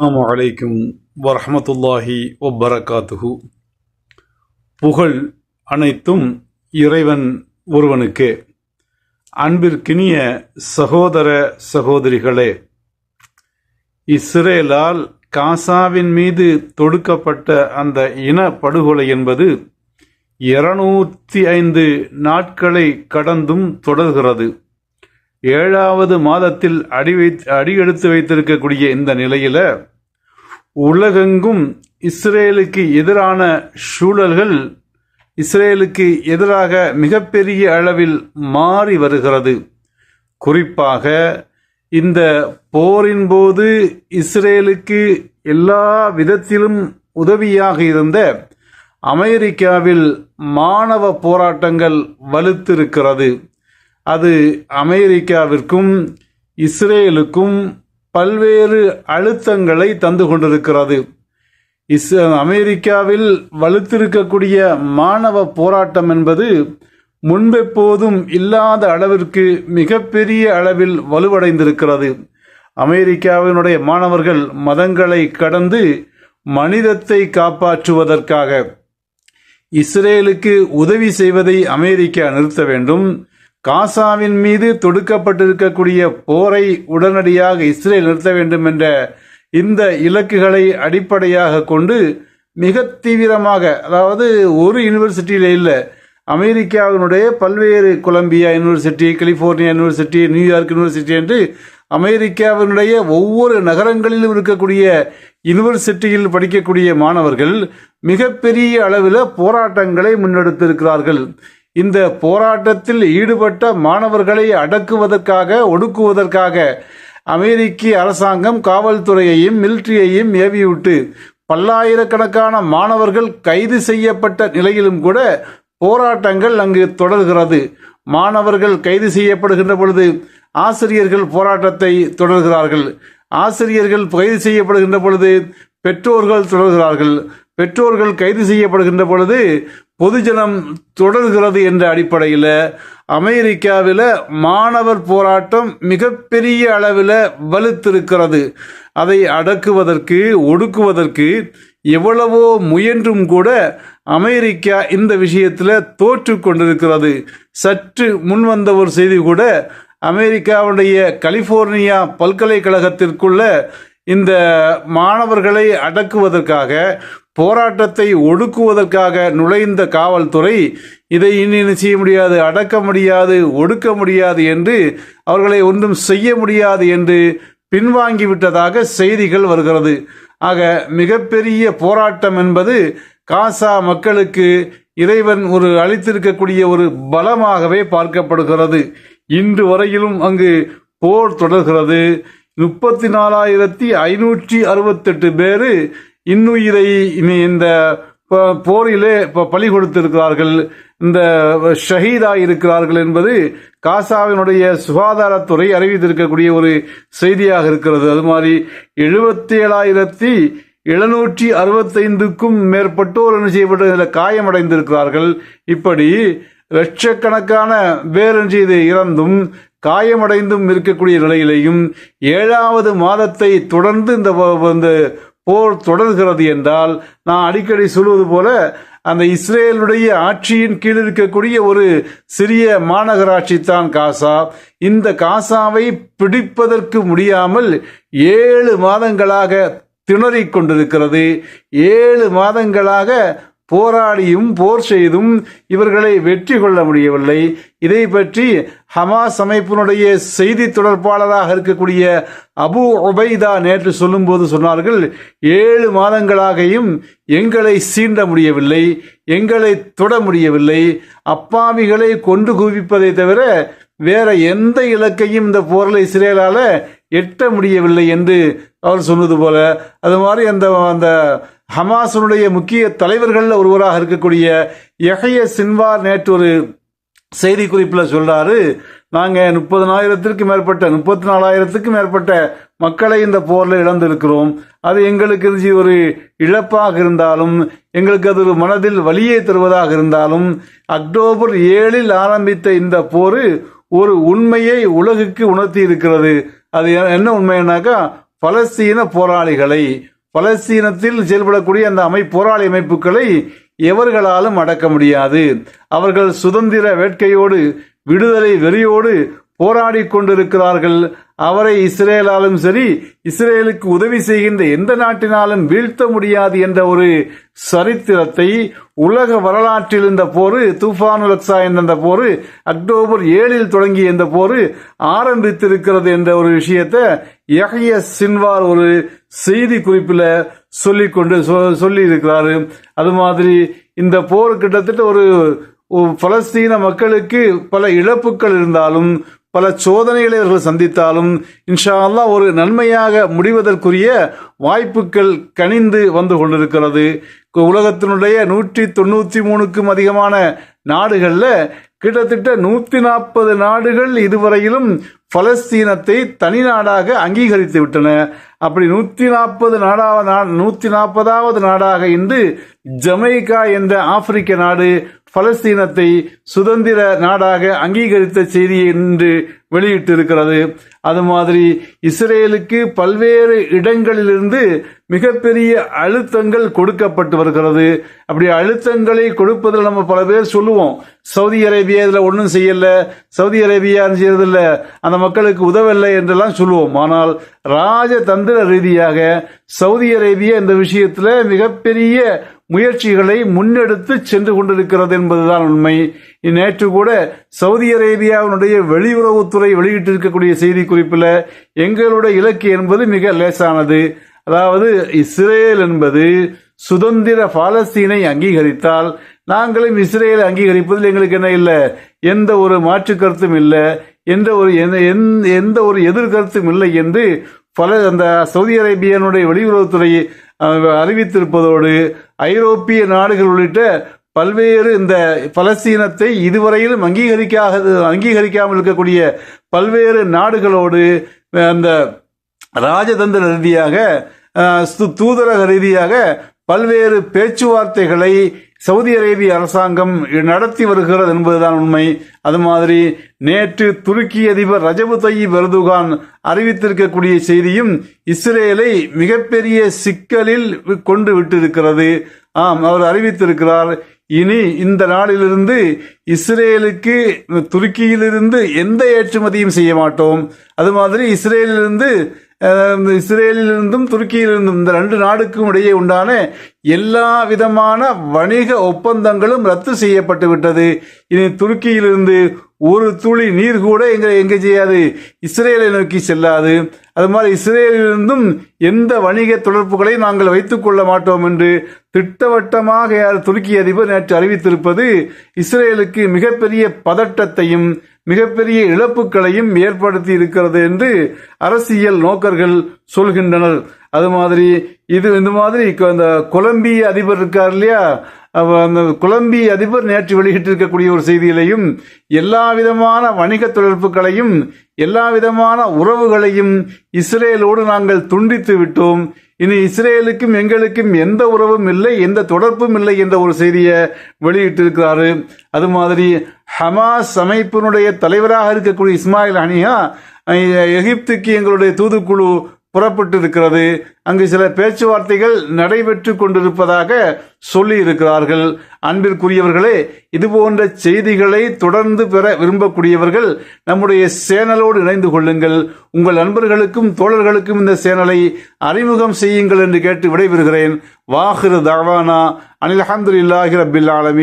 அஸ்ஸலாமு அலைக்கும் வரமத்துல்லாஹி ஒப்பரகாத்துஹு புகழ் அனைத்தும் இறைவன் ஒருவனுக்கே. அன்பிற்கினிய சகோதர சகோதரிகளே இஸ்ரேலால் காசாவின் மீது தொடுக்கப்பட்ட அந்த இன படுகொலை என்பது இருநூற்றி ஐந்து நாட்களை கடந்தும் தொடர்கிறது. ஏழாவது மாதத்தில் அடி வைத் அடியெடுத்து வைத்திருக்கக்கூடிய இந்த நிலையில் உலகெங்கும் இஸ்ரேலுக்கு எதிரான சூழல்கள் இஸ்ரேலுக்கு எதிராக மிகப்பெரிய அளவில் மாறி வருகிறது. குறிப்பாக இந்த போரின் போது இஸ்ரேலுக்கு எல்லா விதத்திலும் உதவியாக இருந்த அமெரிக்காவில் மாணவ போராட்டங்கள் வலுத்திருக்கிறது. அது அமெரிக்காவிற்கும் இஸ்ரேலுக்கும் பல்வேறு அழுத்தங்களை தந்து கொண்டிருக்கிறது. இஸ் அமெரிக்காவில் வலுத்திருக்கக்கூடிய மாணவ போராட்டம் என்பது முன்பெப்போதும் இல்லாத அளவிற்கு மிகப்பெரிய அளவில் வலுவடைந்திருக்கிறது. அமெரிக்காவினுடைய மாணவர்கள் மதங்களை கடந்து மனிதத்தை காப்பாற்றுவதற்காக இஸ்ரேலுக்கு உதவி செய்வதை அமெரிக்கா நிறுத்த வேண்டும். காசாவின் மீது தொடுக்கப்பட்டிருக்கக்கூடிய போரை உடனடியாக இஸ்ரேல் நிறுத்த வேண்டும் என்ற இந்த இலக்குகளை அடிப்படையாக கொண்டு மிக தீவிரமாக அதாவது ஒரு யூனிவர்சிட்டியில் இல்லை அமெரிக்காவினுடைய பல்வேறு Columbia university California university New York university என்று அமெரிக்காவினுடைய ஒவ்வொரு நகரங்களிலும் இருக்கக்கூடிய யூனிவர்சிட்டியில் படிக்கக்கூடிய மாணவர்கள் மிகப்பெரிய அளவில் போராட்டங்களை முன்னெடுத்திருக்கிறார்கள். இந்த போராட்டத்தில் ஈடுபட்ட மாணவர்களை அடக்குவதற்காக ஒடுக்குவதற்காக அமெரிக்க அரசாங்கம் காவல்துறையையும் மிலிட்ரியையும் ஏவிவிட்டு பல்லாயிரக்கணக்கான மாணவர்கள் கைது செய்யப்பட்ட நிலையிலும் கூட போராட்டங்கள் அங்கு தொடர்கிறது. மாணவர்கள் கைது செய்யப்படுகின்ற பொழுது ஆசிரியர்கள் போராட்டத்தை தொடர்கிறார்கள். ஆசிரியர்கள் கைது செய்யப்படுகின்ற பொழுது பெற்றோர்கள் தொடர்கிறார்கள். பெற்றோர்கள் கைது செய்யப்படுகின்ற பொழுது பொதுஜனம் தொடர்கிறது என்ற அடிப்படையில் அமெரிக்காவில் மாணவர் போராட்டம் மிகப்பெரிய அளவில் வலுத்திருக்கிறது. அதை அடக்குவதற்கு ஒடுக்குவதற்கு எவ்வளவோ முயன்றும் கூட அமெரிக்கா இந்த விஷயத்தில் தோற்று கொண்டிருக்கிறது. சற்று முன்வந்த ஒரு செய்தி கூட அமெரிக்காவுடைய கலிபோர்னியா பல்கலைக்கழகத்திற்குள்ள இந்த மாணவர்களை அடக்குவதற்காக போராட்டத்தை ஒடுக்குவதற்காக நுழைந்த காவல்துறை இதை இனி செய்ய முடியாது அடக்க முடியாது ஒடுக்க முடியாது என்று அவர்களை ஒன்றும் செய்ய முடியாது என்று பின்வாங்கிவிட்டதாக செய்திகள் வருகிறது. ஆக மிகப்பெரிய போராட்டம் என்பது காசா மக்களுக்கு இறைவன் ஒரு அளித்திருக்கக்கூடிய ஒரு பலமாகவே பார்க்கப்படுகிறது. இன்று வரையிலும் அங்கு போர் தொடர்கிறது. முப்பத்தி நாலாயிரத்தி ஐநூற்றி அறுபத்தெட்டு பேர் இன்னுயிரை இனி இந்த போரிலே பலி கொடுத்திருக்கிறார்கள். இந்த ஷஹீதா இருக்கிறார்கள் என்பது காசாவினுடைய சுகாதாரத்துறை அறிவித்திருக்கக்கூடிய ஒரு செய்தியாக இருக்கிறது. அது மாதிரி எழுபத்தி ஏழாயிரத்தி எழுநூற்றி அறுபத்தைந்துக்கும் மேற்பட்டோர் என்ன செய்யப்பட்டு காயமடைந்திருக்கிறார்கள். இப்படி லட்சக்கணக்கான பேர் செய்து இறந்தும் காயமடைந்தும் இருக்கக்கூடிய நிலையிலையும் ஏழாவது மாதத்தை தொடர்ந்து இந்த போர் தொடர்கிறது என்றால் நான் அடிக்கடி சொல்வது போல அந்த இஸ்ரேலுடைய ஆட்சியின் கீழ் இருக்கக்கூடிய ஒரு சிறிய மாநகராட்சி தான் காசா. இந்த காசாவை பிடிப்பதற்கு முடியாமல் ஏழு மாதங்களாக திணறிக் கொண்டிருக்கிறது. ஏழு மாதங்களாக போராடியும் போர் செய்தும் இவர்களை வெற்றி கொள்ள முடியவில்லை. இதை பற்றி ஹமாஸ் அமைப்பினுடைய செய்தி தொடர்பாளராக இருக்கக்கூடிய அபு ஒபைதா நேற்று சொல்லும்போது சொன்னார்கள் ஏழு மாதங்களாகையும் எங்களை சீண்ட முடியவில்லை எங்களை தொட முடியவில்லை அப்பாவிகளை கொண்டு குவிப்பதை தவிர வேற எந்த இலக்கையும் இந்த போரில் இஸ்ரேலால் எட்ட முடியவில்லை என்று அவர் சொன்னது போல. அது மாதிரி அந்த அந்த ஹமாசனுடைய முக்கிய தலைவர்களில் ஒருவராக இருக்கக்கூடிய எஹைய சின்வார் நேற்று ஒரு செய்தி குறிப்பில் சொல்றாரு நாங்கள் முப்பதனாயிரத்திற்கு மேற்பட்ட முப்பத்தி நாலாயிரத்துக்கும் மேற்பட்ட மக்களை இந்த போரில் இழந்திருக்கிறோம். அது எங்களுக்கு ஒரு இழப்பாக இருந்தாலும் எங்களுக்கு அது ஒரு மனதில் வழியை தருவதாக இருந்தாலும் அக்டோபர் ஏழில் ஆரம்பித்த இந்த போர் ஒரு உண்மையை உலகுக்கு உணர்த்தி இருக்கிறது. அது என்ன உண்மைனாக்கா பலஸ்தீன போராளிகளை பலஸ்தீனத்தில் செயல்படக்கூடிய அந்த அமை போராளி அமைப்புகளை எவர்களாலும் அடக்க முடியாது. அவர்கள் சுதந்திர வேட்கையோடு விடுதலை வெறியோடு போராடி கொண்டிருக்கிறார்கள் அவரை இஸ்ரேலாலும் சரி இஸ்ரேலுக்கு உதவி செய்கின்ற எந்த நாட்டினாலும் வீழ்த்த முடியாது என்ற ஒரு சரித்திரத்தை உலக வரலாற்றில் இந்த போர் தூஃபானுல் என்ற போர் அக்டோபர் ஏழில் தொடங்கிய இந்த போர் ஆரம்பித்திருக்கிறது என்ற ஒரு விஷயத்தை யஹ்ய சின்வார் ஒரு செய்தி குறிப்பில் சொல்லிக்கொண்டு சொ- சொல்லி இருக்கிறாரு அது மாதிரி இந்த போர் கிட்டத்தட்ட ஒரு ஒரு பலஸ்தீன மக்களுக்கு பல இழப்புகள் இருந்தாலும் பல சோதனைகளை அவர்கள் சந்தித்தாலும் இன்ஷா அல்லாஹ் ஒரு நன்மையாக முடிவதற்குரிய வாய்ப்புகள் கனிந்து வந்து கொண்டிருக்கிறது. உலகத்தினுடைய நூற்றி தொண்ணூற்றி மூணுக்கும் அதிகமான நாடுகளில் கிட்டத்தட்ட நூற்றி நாற்பது நாடுகள் இதுவரையிலும் பலஸ்தீனத்தை தனி நாடாக அங்கீகரித்து விட்டன. அப்படி நூற்றி நாற்பது நாடாவது நூற்றி நாற்பதாவது நாடாக இன்று ஜமைக்கா என்ற ஆப்பிரிக்க நாடு பலஸ்தீனத்தை சுதந்திர நாடாக அங்கீகரித்த செய்தியை வெளியிட்டு வெளியிட்டிருக்கிறது. அது மாதிரி இஸ்ரேலுக்கு பல்வேறு இடங்களிலிருந்து மிகப்பெரிய அழுத்தங்கள் கொடுக்கப்பட்டு வருகிறது. அப்படி அழுத்தங்களை கொடுப்பதில் நம்ம பல பேர் சொல்லுவோம். சவுதி அரேபியா இதில் ஒன்றும் செய்யலை. சவுதி அரேபியா செய்யறதில்ல. அந்த மக்களுக்கு உதவலை என்றெல்லாம் சொல்லுவோம். ஆனால் ராஜதந்திர ரீதியாக சவுதி அரேபியா இந்த விஷயத்தில் மிகப்பெரிய முயற்சிகளை முன்னெடுத்து சென்று கொண்டிருக்கிறது என்பதுதான் உண்மை. நேற்று கூட சவுதி அரேபியாவினுடைய வெளியுறவுத்துறை வெளியிட்டிருக்கக்கூடிய செய்தி குறிப்பில் எங்களுடைய இலக்கு என்பது மிக லேசானது. அதாவது இஸ்ரேல் என்பது சுதந்திர பாலஸ்தீனை அங்கீகரித்தால் நாங்களும் இஸ்ரேலை அங்கீகரிப்பதில் எங்களுக்கு என்ன இல்லை? எந்த ஒரு மாற்று கருத்தும் இல்லை. எந்த ஒரு எந்த- எந்த ஒரு எதிர்கருத்தும் இல்லை என்று பல அந்த சவுதி அரேபியனுடைய வெளியுறவுத்துறை அறிவித்திருப்பதோடு ஐரோப்பிய நாடுகள் உள்ளிட்ட பல்வேறு இந்த பலஸ்தீனத்தை இதுவரையிலும் அங்கீகரிக்காத அங்கீகரிக்காமல் இருக்கக்கூடிய பல்வேறு நாடுகளோடு அந்த ராஜதந்திர ரீதியாக சு- தூதரக ரீதியாக பல்வேறு பேச்சுவார்த்தைகளை சவுதி அரேபிய அரசாங்கம் நடத்தி வருகிறது என்பதுதான் உண்மை. அது மாதிரி நேற்று துருக்கி அதிபர் ரஜபு தய்யிப் எர்துகான் அறிவித்திருக்கக்கூடிய செய்தியும் இஸ்ரேலை மிகப்பெரிய சிக்கலில் கொண்டு விட்டிருக்கிறது. ஆம் அவர் அறிவித்திருக்கிறார் இனி இந்த நாளிலிருந்து இஸ்ரேலுக்கு துருக்கியிலிருந்து எந்த ஏற்றுமதியும் செய்ய மாட்டோம். அது மாதிரி இஸ்ரேலிலிருந்து இஸ்ரேலிலிருந்தும் துருக்கியிலிருந்தும் இந்த ரெண்டு நாடுக்கும் இடையே உண்டான எல்லா விதமான வணிக ஒப்பந்தங்களும் ரத்து செய்யப்பட்டு விட்டது இனி துருக்கியிலிருந்து ஒரு துளி நீர் கூட எங்களை எங்கே செய்யாது? இஸ்ரேலை நோக்கி செல்லாது. அது மாதிரி இஸ்ரேலிலிருந்தும் எந்த வணிக தொடர்புகளை நாங்கள் வைத்துக் கொள்ள மாட்டோம் என்று திட்டவட்டமாக யார் துருக்கி அதிபர் நேற்று அறிவித்திருப்பது இஸ்ரேலுக்கு மிகப்பெரிய பதட்டத்தையும் மிகப்பெரிய இழப்புகளையும் ஏற்படுத்தி இருக்கிறது என்று அரசியல் நோக்கர்கள் சொல்கின்றனர். அது மாதிரி இது இந்த மாதிரி அந்த கொலம்பிய அதிபர் இருக்கார் இல்லையா? அந்த கொலம்பிய அதிபர் நேற்று வெளியிட்டிருக்கக்கூடிய ஒரு செய்தியிலையும் எல்லா விதமான வணிக தொடர்புகளையும் எல்லா விதமான உறவுகளையும் இஸ்ரேலோடு நாங்கள் துண்டித்து விட்டோம். இனி இஸ்ரேலுக்கும் எங்களுக்கும் எந்த உறவும் இல்லை எந்த தொடர்பும் இல்லை என்ற ஒரு செய்தியை வெளியிட்டிருக்கிறாரு. அது மாதிரி ஹமாஸ் அமைப்பினுடைய தலைவராக இருக்கக்கூடிய இஸ்மாயில் ஹனியா எகிப்துக்கு எங்களுடைய தூதுக்குழு புறப்பட்டு இருக்கிறது அங்கு சில பேச்சுவார்த்தைகள் நடைபெற்று கொண்டிருப்பதாக சொல்லி இருக்கிறார்கள் அன்பிற்குரியவர்களே இது போன்ற செய்திகளை தொடர்ந்து பெற விரும்பக்கூடியவர்கள் நம்முடைய சேனலோடு இணைந்து கொள்ளுங்கள். உங்கள் நண்பர்களுக்கும் தோழர்களுக்கும் இந்த சேனலை அறிமுகம் செய்யுங்கள் என்று கேட்டு விடைபெறுகிறேன். வாஹிரு தாவானா. அனில் அஹமதுல்லாஹி ரபில் ஆலமி